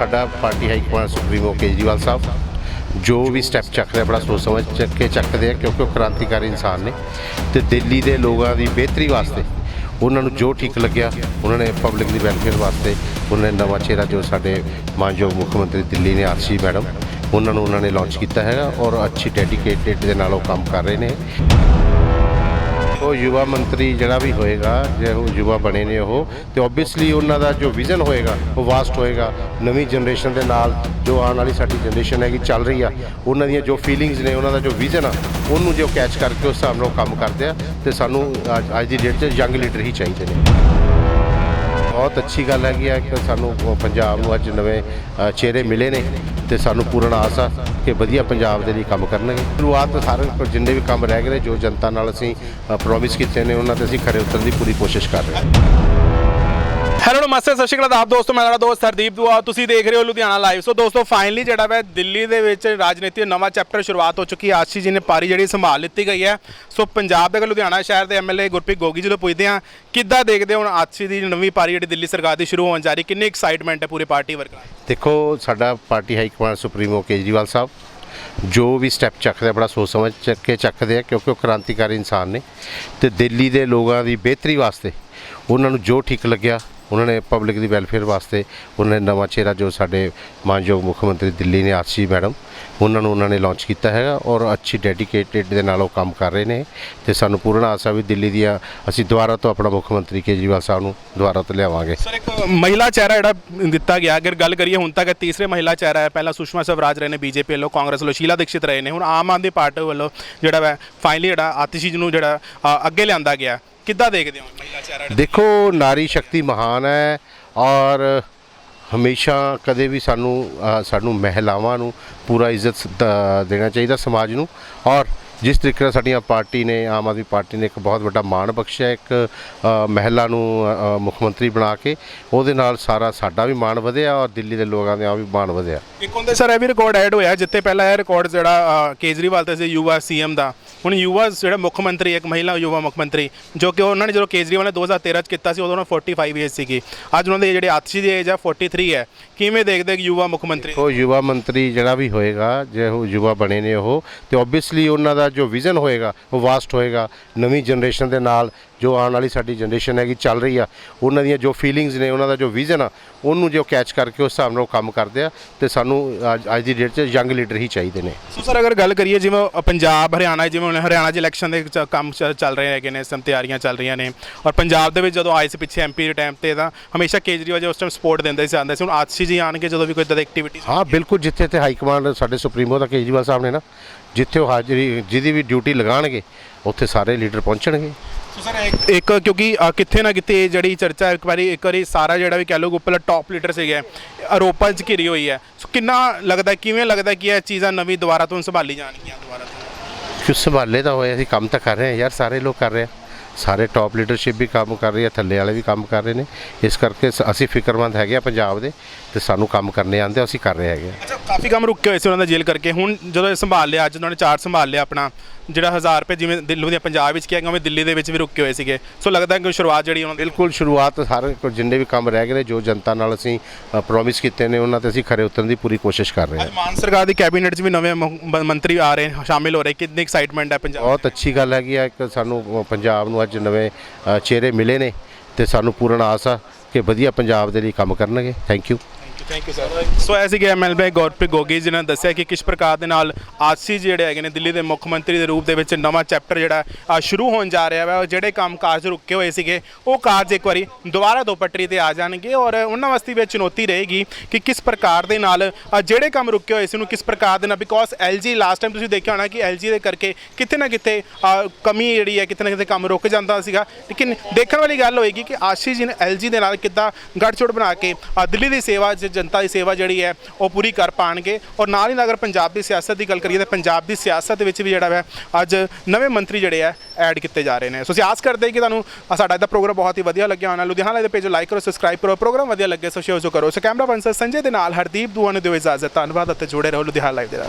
ਸਾਡਾ party high command supremo Kejriwal sahib, ਜੋ ਵੀ ਸਟੈਪ ਚੱਕ ਰਿਹਾ, ਬੜਾ ਸੋਚ ਸਮਝ ਚੱਕ ਕੇ ਚੱਕਦੇ ਆ, ਕਿਉਂਕਿ ਉਹ ਕ੍ਰਾਂਤੀਕਾਰੀ ਇਨਸਾਨ ਨੇ ਤੇ ਦਿੱਲੀ ਦੇ ਲੋਕਾਂ ਦੀ ਬਿਹਤਰੀ ਵਾਸਤੇ ਉਹਨਾਂ ਨੂੰ ਜੋ ਠੀਕ ਲੱਗਿਆ, ਉਹਨਾਂ ਨੇ ਪਬਲਿਕ ਦੀ ਵੈਲਫੇਅਰ ਵਾਸਤੇ ਉਹਨਾਂ ਨੇ ਨਵਾਂ ਚਿਹਰਾ ਜੋ ਸਾਡੇ ਮਾਨਯੋਗ ਮੁੱਖ ਮੰਤਰੀ ਦਿੱਲੀ ਨੇ ਆਰਸੀ ਮੈਡਮ, ਉਹਨਾਂ ਨੂੰ ਉਹਨਾਂ ਨੇ ਲਾਂਚ ਕੀਤਾ ਹੈਗਾ ਔਰ ਅੱਛੀ ਡੈਡੀਕੇਟਡ ਦੇ ਨਾਲ ਉਹ ਕੰਮ ਕਰ ਰਹੇ ਨੇ। ਉਹ ਯੁਵਾ ਮੰਤਰੀ ਜਿਹੜਾ ਵੀ ਹੋਏਗਾ, ਜੇ ਉਹ ਯੁਵਾ ਬਣੇ ਨੇ ਉਹ, ਤੇ ਆਬਵੀਅਸਲੀ ਉਹਨਾਂ ਦਾ ਜੋ ਵਿਜ਼ਨ ਹੋਏਗਾ, ਉਹ ਵਾਸਟ ਹੋਏਗਾ। ਨਵੀਂ ਜਨਰੇਸ਼ਨ ਦੇ ਨਾਲ ਜੋ ਆਉਣ ਵਾਲੀ ਸਾਡੀ ਜਨਰੇਸ਼ਨ ਹੈਗੀ ਚੱਲ ਰਹੀ ਆ, ਉਹਨਾਂ ਦੀਆਂ ਜੋ ਫੀਲਿੰਗਸ ਨੇ, ਉਹਨਾਂ ਦਾ ਜੋ ਵਿਜ਼ਨ ਆ, ਉਹਨੂੰ ਜੋ ਕੈਚ ਕਰਕੇ ਉਸ ਹਿਸਾਬ ਨਾਲ ਕੰਮ ਕਰਦੇ ਆ, ਤੇ ਸਾਨੂੰ ਅੱਜ- ਅੱਜ ਦੀ ਡੇਟ 'ਚ ਯੰਗ ਲੀਡਰ ਹੀ ਚਾਹੀਦੇ ਨੇ। ਬਹੁਤ ਅੱਛੀ ਗੱਲ ਹੈਗੀ ਆ ਕਿ ਸਾਨੂੰ ਪੰਜਾਬ ਨੂੰ ਅੱਜ ਨਵੇਂ ਚਿਹਰੇ ਮਿਲੇ ਨੇ ਤੇ ਸਾਨੂੰ ਪੂਰਨ ਆਸ ਆ ਕਿ ਵਧੀਆ ਪੰਜਾਬ ਦੇ ਲਈ ਕੰਮ ਕਰਨਗੇ। ਸ਼ੁਰੂਆਤ ਸਾਰੇ ਕੋਲ ਜਿੰਨੇ ਵੀ ਕੰਮ ਰਹਿ ਗਏ ਨੇ, ਜੋ ਜਨਤਾ ਨਾਲ ਅਸੀਂ ਪ੍ਰੋਮਿਸ ਕੀਤੇ ਨੇ, ਉਹਨਾਂ ਤੇ ਅਸੀਂ ਖਰੇ ਉਤਰਨ ਦੀ ਪੂਰੀ ਕੋਸ਼ਿਸ਼ ਕਰ ਰਹੇ ਹਾਂ। ਹੈਲੋ ਨਮਸਤੇ, ਸਤਿ ਸ਼੍ਰੀ ਅਕਾਲ ਆਪ ਦੋਸਤੋ, ਮੈਂ ਤੁਹਾਡਾ ਦੋਸਤ ਹਰਦੀਪ ਦੁਆ। ਤੁਸੀਂ ਦੇਖ ਰਹੇ ਹੋ ਲੁਧਿਆਣਾ ਲਾਈਵ ਸੋ ਦੋਸਤੋ ਫਾਈਨਲੀ ਜਿਹੜਾ ਵਾ ਦਿੱਲੀ ਦੇ ਵਿੱਚ ਰਾਜਨੀਤੀ ਦਾ ਨਵਾਂ ਚੈਪਟਰ ਸ਼ੁਰੂਆਤ ਹੋ ਚੁੱਕੀ ਹੈ। ਆਸ਼ੀ ਜੀ ਨੇ ਪਾਰੀ ਜਿਹੜੀ ਸੰਭਾਲ ਲਿੱਤੀ ਗਈ ਹੈ। ਸੋ ਪੰਜਾਬ ਦੇ ਲੁਧਿਆਣਾ ਸ਼ਹਿਰ ਦੇ ਐਮਐਲਏ ਗੁਰਪ੍ਰੀਤ ਗੋਗੀ ਜੀ ਤੋਂ ਪੁੱਛਦੇ ਹਾਂ, ਕਿੱਦਾਂ ਦੇਖਦੇ ਹੋ ਹੁਣ ਆਸ਼ੀ ਦੀ ਨਵੀਂ ਪਾਰੀ ਜਿਹੜੀ ਦਿੱਲੀ ਸਰਕਾਰ ਦੀ ਸ਼ੁਰੂ ਹੋਣ ਜਾ ਰਹੀ, ਕਿੰਨੀ ਐਕਸਾਈਟਮੈਂਟ ਹੈ ਪੂਰੇ ਪਾਰਟੀ ਵਰਕਰਾਂ ਦੇਖੋ, ਸਾਡਾ party high command supremo Kejriwal sahib, ਜੋ ਵੀ ਸਟੈਪ ਚੱਕਦੇ ਬੜਾ ਸੋਚ ਸਮਝ ਚੱਕ ਕੇ ਚੱਕਦੇ ਆ, ਕਿਉਂਕਿ ਉਹ ਕ੍ਰਾਂਤੀਕਾਰੀ ਇਨਸਾਨ ਨੇ। ਤੇ ਦਿੱਲੀ ਦੇ ਲੋਕਾਂ ਦੀ ਬਿਹਤਰੀ ਵਾਸਤੇ ਉਹਨਾਂ ਨੂੰ ਜੋ ਠੀਕ ਲੱਗਿਆ ਉਹਨਾਂ ਨੇ ਪਬਲਿਕ ਦੀ ਵੈਲਫੇਅਰ ਵਾਸਤੇ ਉਹਨਾਂ ਨੇ ਨਵਾਂ ਚਿਹਰਾ ਜੋ ਸਾਡੇ ਮਾਨਯੋਗ ਮੁੱਖ ਮੰਤਰੀ ਦਿੱਲੀ ਨੇ ਆਰਸੀ ਮੈਡਮ, ਉਹਨਾਂ ਨੂੰ ਉਹਨਾਂ ਨੇ ਲਾਂਚ ਕੀਤਾ ਹੈਗਾ ਔਰ ਅੱਛੀ ਡੈਡੀਕੇਟਿਡ ਦੇ ਨਾਲ ਉਹ ਕੰਮ ਕਰ ਰਹੇ ਨੇ ਤੇ ਸਾਨੂੰ ਪੂਰਨ ਆਸਾ ਵੀ ਦਿੱਲੀ ਦੀਆਂ ਅਸੀਂ ਦੁਬਾਰਾ ਤੋਂ ਆਪਣਾ ਮੁੱਖ ਮੰਤਰੀ ਕੇਜਰੀਵਾਲ ਸਾਹਿਬ ਨੂੰ ਦੁਬਾਰਾ ਤੋਂ ਲਿਆਵਾਂਗੇ। ਸਰ, ਇੱਕ ਮਹਿਲਾ ਚਿਹਰਾ ਜਿਹੜਾ ਦਿੱਤਾ ਗਿਆ, ਅਗਰ ਗੱਲ ਕਰੀਏ ਹੁਣ ਤੱਕ ਤੀਸਰੇ ਮਹਿਲਾ ਚਿਹਰਾ ਹੈ। ਪਹਿਲਾਂ ਸੁਸ਼ਮਾ ਸਵਰਾਜ ਰਹੇ ਨੇ ਬੀਜੇਪੀ ਵੱਲੋਂ, ਕਾਂਗਰਸ ਵੱਲੋਂ, ਸ਼ੀਲਾ ਦੀਕਸ਼ਿਤ ਰਹੇ ਨੇ। ਹੁਣ ਆਮ ਆਦਮੀ ਪਾਰਟੀ ਵੱਲੋਂ ਜਿਹੜਾ ਵਾ ਫਾਈਨਲੀ ਜਿਹੜਾ ਆਤਿਸ਼ੀ ਜੀ ਨੂੰ ਜਿਹੜਾ ਅੱਗੇ ਲਿਆਂਦਾ ਗਿਆ। ਕਿੱਦਾਂ ਦੇਖਦੇ ਹੋ ਮਹਿਲਾ ਚਿਹਰਾ ਦੇਖੋ ਨਾਰੀ ਸ਼ਕਤੀ ਮਹਾਨ ਹੈ ਔਰ ਹਮੇਸ਼ਾ ਕਦੇ ਵੀ ਸਾਨੂੰ ਅ, ਸਾਨੂੰ ਮਹਿਲਾਵਾਂ ਨੂੰ ਪੂਰਾ ਇੱਜ਼ਤ ਦ- ਦੇਣਾ ਚਾਹੀਦਾ ਸਮਾਜ ਨੂੰ ਔਰ ਜਿਸ ਤਰੀਕੇ ਨਾਲ ਸਾਡੀਆਂ ਪਾਰਟੀ ਨੇ ਆਮ ਆਦਮੀ ਪਾਰਟੀ ਨੇ ਇੱਕ ਬਹੁਤ ਵੱਡਾ ਮਾਣ ਬਖਸ਼ਿਆ ਇੱਕ ਮਹਿਲਾ ਨੂੰ ਮੁੱਖ ਮੰਤਰੀ ਬਣਾ ਕੇ ਉਹਦੇ ਨਾਲ ਸਾਰਾ ਸਾਡਾ ਵੀ ਮਾਣ ਵਧਿਆ ਔਰ ਦਿੱਲੀ ਦੇ ਲੋਕਾਂ ਦਾ ਵੀ ਮਾਣ ਵਧਿਆ। ਇੱਕ ਹੁੰਦੇ ਸਰ ਇਹ ਵੀ ਰਿਕਾਰਡ ਐਡ ਹੋਇਆ ਜਿੱਥੇ ਪਹਿਲਾਂ ਇਹ ਰਿਕਾਰਡ ਜਿਹੜਾ ਕੇਜਰੀਵਾਲ ਤੇ ਸੀ ਯੂਵਾ ਸੀਐਮ ਦਾ। ਹੁਣ ਯੂਵਾ ਜਿਹੜਾ ਮੁੱਖ ਮੰਤਰੀ ਇੱਕ ਮਹਿਲਾ ਯੂਵਾ ਮੁੱਖ ਮੰਤਰੀ ਜੋ ਕਿ ਉਹਨਾਂ ਨੇ ਜਦੋਂ ਕੇਜਰੀਵਾਲ ਨੇ 2013 ਚ ਕੀਤਾ ਸੀ ਉਦੋਂ ਉਹਨਾਂ 45 ਏਜ ਸੀਗੀ। ਅੱਜ ਉਹਨਾਂ ਦੇ ਜਿਹੜੇ ਆਤਸ਼ੀ ਦੀ ਏਜ ਆ 43 ਹੈ। ਕਿਵੇਂ ਦੇਖਦੇ ਕਿ ਯੂਵਾ ਮੁੱਖ ਮੰਤਰੀ? ਉਹ ਯੁਵਾ ਮੰਤਰੀ ਜਿਹੜਾ ਵੀ ਹੋਏਗਾ ਜੇ ਉਹ ਯੁਵਾ ਬਣੇ ਨੇ ਉਹ ਤੇ ਆਬਵੀਅਸਲੀ ਉਹਨਾਂ ਦਾ ਜੋ ਵਿਜ਼ਨ ਹੋਏਗਾ ਉਹ ਵਾਸਟ ਹੋਏਗਾ। ਨਵੀਂ ਜਨਰੇਸ਼ਨ ਦੇ ਨਾਲ ਜੋ ਆਉਣ ਵਾਲੀ ਸਾਡੀ ਜਨਰੇਸ਼ਨ ਹੈਗੀ ਚੱਲ ਰਹੀ ਆ ਉਹਨਾਂ ਦੀਆਂ ਜੋ ਫੀਲਿੰਗਸ ਨੇ ਉਹਨਾਂ ਦਾ ਜੋ ਵਿਜ਼ਨ ਆ ਉਹਨੂੰ ਜੋ ਕੈਚ ਕਰਕੇ ਉਸ ਹਿਸਾਬ ਨਾਲ ਕੰਮ ਕਰਦੇ ਆ ਤੇ ਸਾਨੂੰ ਅੱਜ- ਅੱਜ ਦੀ ਡੇਟ 'ਚ ਯੰਗ ਲੀਡਰ ਹੀ ਚਾਹੀਦੇ ਨੇ। ਸੋ ਸਰ ਅਗਰ ਗੱਲ ਕਰੀਏ ਜਿਵੇਂ ਪੰਜਾਬ ਹਰਿਆਣਾ ਜਿਵੇਂ ਹੁਣ ਹਰਿਆਣਾ 'ਚ ਇਲੈਕਸ਼ਨ ਦੇ ਕੰਮ ਚੱਲ ਰਹੇ ਹੈਗੇ ਨੇ ਸਮ ਤਿਆਰੀਆਂ ਚੱਲ ਰਹੀਆਂ ਨੇ ਔਰ ਪੰਜਾਬ ਦੇ ਵਿੱਚ ਜਦੋਂ ਆਏ ਸੀ ਪਿੱਛੇ ਐਮਪੀ ਦੇ ਟਾਈਮ ਤੇ ਤਾਂ ਹਮੇਸ਼ਾ ਕੇਜਰੀਵਾਲ ਜੀ ਉਸ ਟਾਈਮ ਸਪੋਰਟ ਦਿੰਦੇ ਸੀ ਆਉਂਦੇ ਸੀ ਹੁਣ ਆਤਸ਼ੀ ਜੀ ਆਣਗੇ ਜਦੋਂ ਵੀ ਕੋਈ ਇਦਾਂ ਦੀ ਐਕਟੀਵਿਟੀ ਹਾਂ ਬਿਲਕੁਲ ਜਿੱਥੇ ਤੇ ਹਾਈ ਕਮਾਂਡ ਸਾਡੇ ਸੁਪਰੀਮੋ ਦਾ ਕੇਜਰੀਵਾਲ ਸਾਹਿਬ ਨੇ ਨਾ ਜਿੱਥੇ ਉਹ ਹਾਜ਼ਰੀ ਜਿਹਦੀ ਵੀ ਡਿਊਟੀ ਲਗਾਣਗੇ ਉੱਥੇ ਸਾਰੇ ਲੀਡਰ ਪਹੁੰਚਣਗੇ। ਸੋ ਸਰ ਇੱਕ ਇੱਕ ਕਿਉਂਕਿ ਅ, ਕਿੱਥੇ ਨਾ ਕਿਤੇ ਇਹ ਜਿਹੜੀ ਚਰਚਾ ਇੱਕ ਵਾਰੀ ਇੱਕ ਵਾਰੀ ਸਾਰਾ ਜਿਹੜਾ ਵੀ ਕਹਿ ਲਓ ਉੱਪਰਲਾ ਟੌਪ ਲੀਡਰ ਸੀਗੇ। ਆਰੋਪਾਂ 'ਚ ਘਿਰੀ ਹੋਈ ਹੈ। ਸੋ ਕਿੰਨਾ ਲੱਗਦਾ ਕਿਵੇਂ ਲੱਗਦਾ ਕਿ ਇਹ ਚੀਜ਼ਾਂ ਨਵੀਂ ਦੁਬਾਰਾ ਤੋਂ ਸੰਭਾਲੀ ਜਾਣਗੀਆਂ ਦੁਬਾਰਾ ਤੋਂ? ਕੁਛ ਸੰਭਾਲੇ ਤਾਂ ਹੋਏ ਅਸੀਂ ਕੰਮ ਤਾਂ ਕਰ ਰਹੇ ਹਾਂ ਯਾਰ ਸਾਰੇ ਲੋਕ ਕਰ ਰਹੇ ਆ। ਸਾਰੇ ਟੌਪ ਲੀਡਰਸ਼ਿਪ ਵੀ ਕੰਮ ਕਰ ਰਹੀ ਹੈ ਥੱਲੇ ਵਾਲੇ ਵੀ ਕੰਮ ਕਰ ਰਹੇ ਨੇ। ਇਸ ਕਰਕੇ ਸ- ਅਸੀਂ ਫਿਕਰਮੰਦ ਹੈਗੇ ਆ ਪੰਜਾਬ ਦੇ ਤੇ ਸਾਨੂੰ ਕੰਮ ਕਰਨੇ ਆਉਂਦੇ ਅਸੀਂ ਕਰ ਰਹੇ ਹੈਗੇ ਆ। ਅੱਛਾ ਕਾਫੀ ਕੰਮ ਰੁਕੇ ਹੋਏ ਸੀ ਉਹਨਾਂ ਦਾ ਜੇਲ੍ਹ ਕਰਕੇ। ਹੁਣ ਜਦੋਂ ਇਹ ਸੰਭਾਲ ਲਿਆ ਅੱਜ ਉਹਨਾਂ ਨੇ ਚਾਰਜ ਸੰਭਾਲ ਲਿਆ ਆਪਣਾ ਜਿਹੜਾ 1000 ਰੁਪਏ ਜਿਵੇਂ ਦਿੱਲੀ ਦੇ ਪੰਜਾਬ ਵਿੱਚ ਕਿਹਾ ਉਵੇਂ ਦਿੱਲੀ ਦੇ ਵਿੱਚ ਵੀ ਰੁਕੇ ਹੋਏ ਸੀਗੇ। ਸੋ ਲੱਗਦਾ ਕਿ ਸ਼ੁਰੂਆਤ ਜਿਹੜੀ ਉਹਨਾਂ ਦੀ ਬਿਲਕੁਲ ਸ਼ੁਰੂਆਤ ਸਾਰੇ ਕੋਲ ਜਿੰਨੇ ਵੀ ਕੰਮ ਰਹਿ ਗਏ ਨੇ ਜੋ ਜਨਤਾ ਨਾਲ ਅਸੀਂ ਪ੍ਰੋਮਿਸ ਕੀਤੇ ਨੇ ਉਹਨਾਂ ਤੇ ਅਸੀਂ ਖਰੇ ਉਤਰਨ ਦੀ ਪੂਰੀ ਕੋਸ਼ਿਸ਼ ਕਰ ਰਹੇ ਹਾਂ। ਮਾਨ ਸਰਕਾਰ ਦੀ ਕੈਬਨਿਟ 'ਚ ਵੀ ਨਵੇਂ ਮੰਤਰੀ ਆ ਰਹੇ ਸ਼ਾਮਿਲ ਹੋ ਰਹੇ। ਕਿੰਨੀ ਐਕਸਾਈਟਮੈਂਟ ਹੈ ਪੰਜਾਬ ਬਹੁਤ ਅੱਛੀ ਗੱਲ ਹੈਗੀ ਆ ਇੱਕ ਸਾਨੂੰ ਪੰਜਾਬ ਨੂੰ ਅੱਜ ਨਵੇਂ ਚਿਹਰੇ ਮਿਲੇ ਨੇ ਤੇ ਸਾਨੂੰ ਪੂਰਨ ਆਸ ਆ ਕਿ ਵਧੀਆ ਪੰਜਾਬ ਦੇ ਲਈ ਕੰਮ ਕਰਨਗੇ। Thank you thank you sir so ਐਸੇ ਕਿ ਐਮਐਲਏ ਗੁਰਪ੍ਰੀਤ ਗੋਗੀ ਜੀ ਨੇ ਦੱਸਿਆ ਕਿ ਕਿਸ ਪ੍ਰਕਾਰ ਦੇ ਨਾਲ ਆਸੀ ਜਿਹੜੇ ਹੈਗੇ ਨੇ ਦਿੱਲੀ ਦੇ ਮੁੱਖ ਮੰਤਰੀ ਦੇ ਰੂਪ ਦੇ ਵਿੱਚ ਨਵਾਂ ਚੈਪਟਰ ਜਿਹੜਾ ਅ, ਸ਼ੁਰੂ ਹੋਣ ਜਾ ਰਿਹਾ ਹੈ ਜਿਹੜੇ ਕੰਮ ਕਾਜ ਰੁਕੇ ਹੋਏ ਸੀਗੇ ਉਹ ਕਾਰਜ ਇੱਕ ਵਾਰੀ ਦੁਬਾਰਾ ਦੋ ਪੱਟਰੀ ਤੇ ਆ ਜਾਣਗੇ ਔਰ ਉਹਨਾਂ ਵਾਸਤੇ ਵੀ ਇਹ ਚੁਣੌਤੀ ਰਹੇਗੀ ਕਿ ਕਿਸ ਪ੍ਰਕਾਰ ਦੇ ਨਾਲ ਅ, ਜਿਹੜੇ ਕੰਮ ਰੁਕੇ ਹੋਏ ਸੀ ਉਹਨੂੰ ਕਿਸ ਪ੍ਰਕਾਰ ਦੇ ਨਾਲ ਬਿਕੋਜ਼ LG ਲਾਸਟ ਟਾਈਮ ਤੁਸੀਂ ਦੇਖਿਆ ਹੋਣਾ ਕਿ LG ਦੇ ਕਰਕੇ ਕਿਤੇ ਨਾ ਕਿਤੇ ਅ, ਕਮੀ ਜਿਹੜੀ ਹੈ ਕਿਤੇ ਨਾ ਕਿਤੇ ਕੰਮ ਰੁਕ ਜਾਂਦਾ ਸੀਗਾ। ਲੇਕਿਨ ਦੇਖਣ ਵਾਲੀ ਗੱਲ ਹੋਏਗੀ ਕਿ ਆਸ਼ੀ ਜੀ ਨੇ LG ਦੇ ਨਾਲ ਕਿੱਦਾਂ ਗੱਠਜੋੜ ਬਣਾ ਕੇ ਅ, ਦਿੱਲੀ ਦੀ ਸੇਵਾ ਜ- ਜਨਤਾ ਦੀ ਸੇਵਾ ਜਿਹੜੀ ਹੈ ਉਹ ਪੂਰੀ ਕਰ ਪਾਣਗੇ। ਔਰ ਨਾਲ ਹੀ ਨਾਲ ਅਗਰ ਪੰਜਾਬ ਦੀ ਸਿਆਸਤ ਦੀ ਗੱਲ ਕਰੀਏ ਤਾਂ ਪੰਜਾਬ ਦੀ ਸਿਆਸਤ ਦੇ ਵਿੱਚ ਵੀ ਜਿਹੜਾ ਹੈ ਅੱਜ ਨਵੇਂ ਮੰਤਰੀ ਜਿਹੜੇ ਆ ਐਡ ਕੀਤੇ ਜਾ ਰਹੇ ਨੇ। ਸੋ ਅਸੀਂ ਆਸ ਕਰਦੇ ਹਾਂ ਕਿ ਤੁਹਾਨੂੰ ਅ, ਸਾਡਾ ਇਹਦਾ ਪ੍ਰੋਗਰਾਮ ਬਹੁਤ ਹੀ ਵਧੀਆ ਲੱਗਿਆ ਹੋਣਾ। ਲੁਧਿਆਣਾ ਦੇ ਪੇਜ ਲਾਈਕ ਕਰੋ ਸਬਸਕ੍ਰਾਈਬ ਕਰੋ। ਪ੍ਰੋਗਰਾਮ ਵਧੀਆ ਲੱਗੇ ਸੋ ਸ਼ੇਅਰ ਜੋ ਕਰੋ। ਸੋ ਕੈਮਰਾ ਪਰਸਨ ਸੰਜੇ ਦੇ ਨਾਲ ਹਰਦੀਪ ਦੁਆ ਨੂੰ ਦਿਓ ਇਜਾਜ਼ਤ। ਧੰਨਵਾਦ ਅਤੇ ਜੁੜੇ ਰਹੋ ਲੁਧਿਆਣਾ ਲਾਈਵ ਦੇ ਨਾਲ।